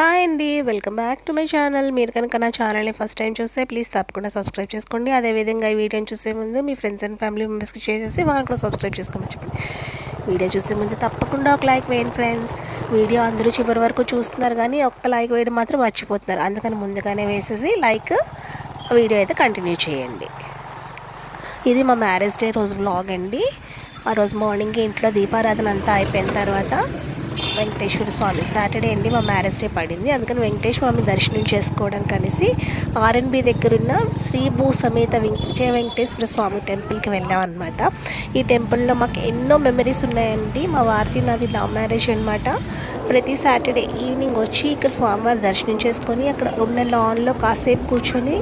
Hi అండి. Welcome back to my channel. మీరు కనుక నా ఛానల్ని ఫస్ట్ టైం చూస్తే ప్లీజ్ తప్పకుండా సబ్స్క్రైబ్ చేసుకోండి. అదేవిధంగా ఈ వీడియోని చూసే ముందు మీ ఫ్రెండ్స్ అండ్ ఫ్యామిలీ మెంబర్స్కి చేసేసి వాళ్ళు కూడా సబ్స్క్రైబ్ చేసుకోమని చెప్పండి. వీడియో చూసే ముందు తప్పకుండా ఒక లైక్ వేయండి ఫ్రెండ్స్. వీడియో అందరూ చివరి వరకు చూస్తున్నారు కానీ ఒక్క లైక్ వేయడం మాత్రం మర్చిపోతున్నారు. అందుకని ముందుగానే వేసేసి లైక్ వీడియో అయితే కంటిన్యూ చేయండి. ఇది మా మ్యారేజ్ డే రోజు వ్లాగ్ అండి. ఆ రోజు మార్నింగ్ ఇంట్లో దీపారాధన అంతా అయిపోయిన తర్వాత వెంకటేశ్వర స్వామి సాటర్డే అండి మా మ్యారేజ్ డే పడింది. అందుకని వెంకటేశ్వర స్వామి దర్శనం చేసుకోవడానికి అనేసి ఆర్ఎన్బి దగ్గరున్న శ్రీ భూ సమేత విజయ వెంకటేశ్వర స్వామి టెంపుల్కి వెళ్ళాం అనమాట ఈ టెంపుల్లో మాకు ఎన్నో మెమరీస్ ఉన్నాయండి. మా వారిది నాది లవ్ మ్యారేజ్ అనమాట ప్రతి సాటర్డే ఈవినింగ్ వచ్చి ఇక్కడ స్వామివారి దర్శనం చేసుకొని అక్కడ ఉన్న లాన్లో కాసేపు కూర్చొని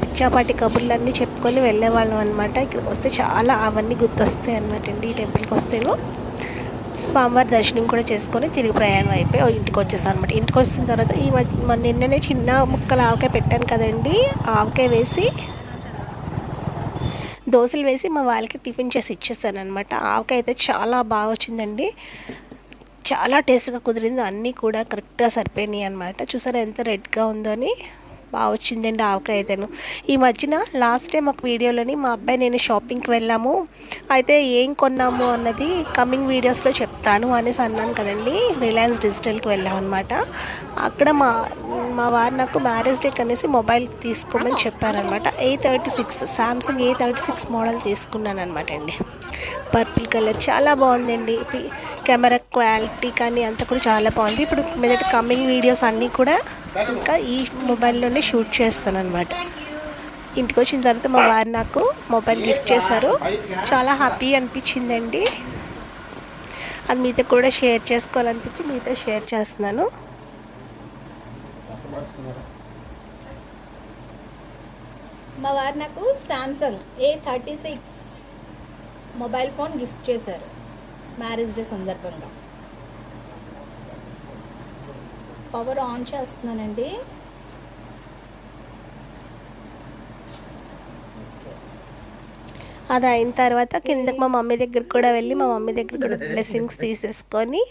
పిచ్చాపాటి కబుర్లన్నీ చెప్పుకొని వెళ్ళేవాళ్ళం అనమాట ఇక్కడికి వస్తే చాలా అవన్నీ గుర్తొస్తాయి అనమాట అండి ఈ టెంపుల్కి వస్తేను స్వామివారి దర్శనం కూడా చేసుకొని తిరిగి ప్రయాణం అయిపోయి ఇంటికి వచ్చేసాను అనమాట ఇంటికి వచ్చిన తర్వాత ఈ మన నిన్ననే చిన్న ముక్కలు ఆవకాయ పెట్టాను కదండి. ఆవకాయ వేసి దోశలు వేసి మా వాళ్ళకి టిఫిన్ చేసి ఇచ్చేసాను అనమాట ఆవకాయ అయితే చాలా బాగా వచ్చిందండి. చాలా టేస్ట్గా కుదిరింది. అన్నీ కూడా కరెక్ట్గా సరిపోయినాయి అనమాట చూసారా ఎంత రెడ్గా ఉందో అని. బాగా వచ్చిందండి ఆవకాయ అయితేను ఈ మధ్యన లాస్ట్ టైం ఒక వీడియోలోని మా అబ్బాయి నేను షాపింగ్కి వెళ్ళాము. అయితే ఏం కొన్నాము అన్నది కమింగ్ వీడియోస్లో చెప్తాను అనేసి అన్నాను కదండి. రిలయన్స్ డిజిటల్కి వెళ్ళాం అనమాట అక్కడ మా మా వారు నాకు మ్యారేజ్ డేకి అనేసి మొబైల్ తీసుకోమని చెప్పారనమాట A thirty six Samsung A thirty six model తీసుకున్నాను అనమాట అండి. పర్పుల్ కలర్ చాలా బాగుందండి. కెమెరా క్వాలిటీ కానీ అంతా కూడా చాలా బాగుంది. ఇప్పుడు మీద కమింగ్ వీడియోస్ అన్నీ కూడా ఇంకా ఈ మొబైల్లోనే షూట్ చేస్తాను అనమాట ఇంటికి వచ్చిన తర్వాత మా వారు నాకు మొబైల్ గిఫ్ట్ చేశారు. చాలా హ్యాపీ అనిపించిందండి. అది మీతో కూడా షేర్ చేసుకోవాలనిపించి మీతో షేర్ చేస్తున్నాను. మా వారు నాకు Samsung A thirty six mobile phone gift చేశారు. మ్యారేజ్ డే సందర్భంగా. పవర్ ఆన్ చేస్తున్నానండి. అది అయిన తర్వాత కిందకి మా మమ్మీ దగ్గరికి కూడా వెళ్ళి మా మమ్మీ దగ్గర కూడా బ్లెస్సింగ్స్ తీసేసుకొని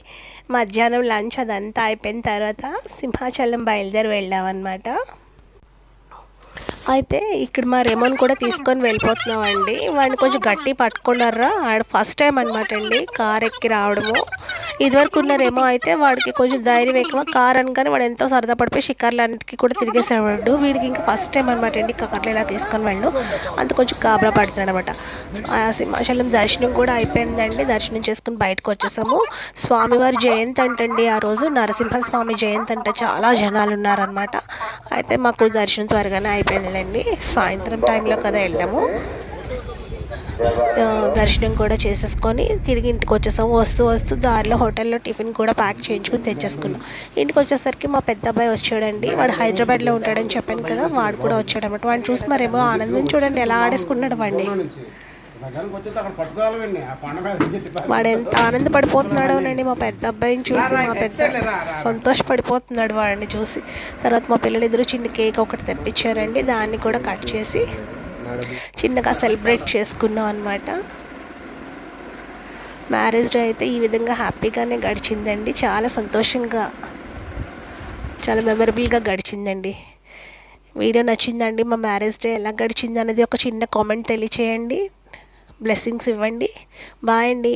మధ్యాహ్నం లంచ్ అదంతా అయిపోయిన తర్వాత సింహాచలం బయలుదేరి వెళ్ళామన్నమాట. అయితే ఇక్కడ మా రెమోన్ కూడా తీసుకొని వెళ్ళిపోతున్నామండి. వాడిని కొంచెం గట్టి పట్టుకున్నారా? ఆడ ఫస్ట్ టైం అనమాట అండి. కార్ ఎక్కి రావడము. ఇదివరకు ఉన్న అయితే వాడికి కొంచెం ధైర్యం ఎక్కువ. కార్ అనగానే వాడు ఎంతో సరదా పడిపోయి షికార్లన్నిటికీ కూడా తిరిగేసేవాడు. వీడికి ఇంకా ఫస్ట్ టైం అనమాట అండి కార్లు ఇలా తీసుకొని వెళ్ళు. అంత కొంచెం కాబరా పడుతున్నాడు అనమాట సింహాచలం దర్శనం కూడా అయిపోయిందండి. దర్శనం చేసుకుని బయటకు వచ్చేసాము. స్వామివారి జయంతి అంటండి ఆ రోజు. నరసింహస్వామి జయంతి అంటే చాలా జనాలు ఉన్నారనమాట అయితే మాకు దర్శనం త్వరగానే అయిపోయిందండి సాయంత్రం టైంలో కదా వెళ్ళాము. దర్శనం కూడా చేసేసుకొని తిరిగి ఇంటికి వచ్చేసాం వస్తూ వస్తూ దారిలో హోటల్లో టిఫిన్ కూడా ప్యాక్ చేయించుకుని తెచ్చేసుకున్నాం. ఇంటికి వచ్చేసరికి మా పెద్ద అబ్బాయి వచ్చాడండి. వాడు హైదరాబాద్లో ఉంటాడని చెప్పాను కదా వాడు కూడా వచ్చాడు అనమాట వాడిని చూసి మరేమో ఆనందం చూడండి ఎలా ఆడేసుకున్నాడు వాడిని. వాడు ఎంత ఆనందపడిపోతున్నాడోనండి మా పెద్ద అబ్బాయిని చూసి మా పెద్ద సంతోషపడిపోతున్నాడు వాడిని చూసి. తర్వాత మా పిల్లలు ఇద్దరు చిన్న కేక్ ఒకటి తెప్పించారండి దాన్ని కూడా కట్ చేసి చిన్నగా సెలబ్రేట్ చేసుకున్నాం అనమాట మ్యారేజ్ డే అయితే ఈ విధంగా హ్యాపీగానే గడిచిందండి. చాలా సంతోషంగా చాలా మెమరబుల్గా గడిచిందండి. వీడియో నచ్చిందండి మా మ్యారేజ్ డే ఎలా గడిచింది అనేది ఒక చిన్న కామెంట్ తెలియచేయండి. బ్లెస్సింగ్స్ ఇవ్వండి. బాయ్ అండి.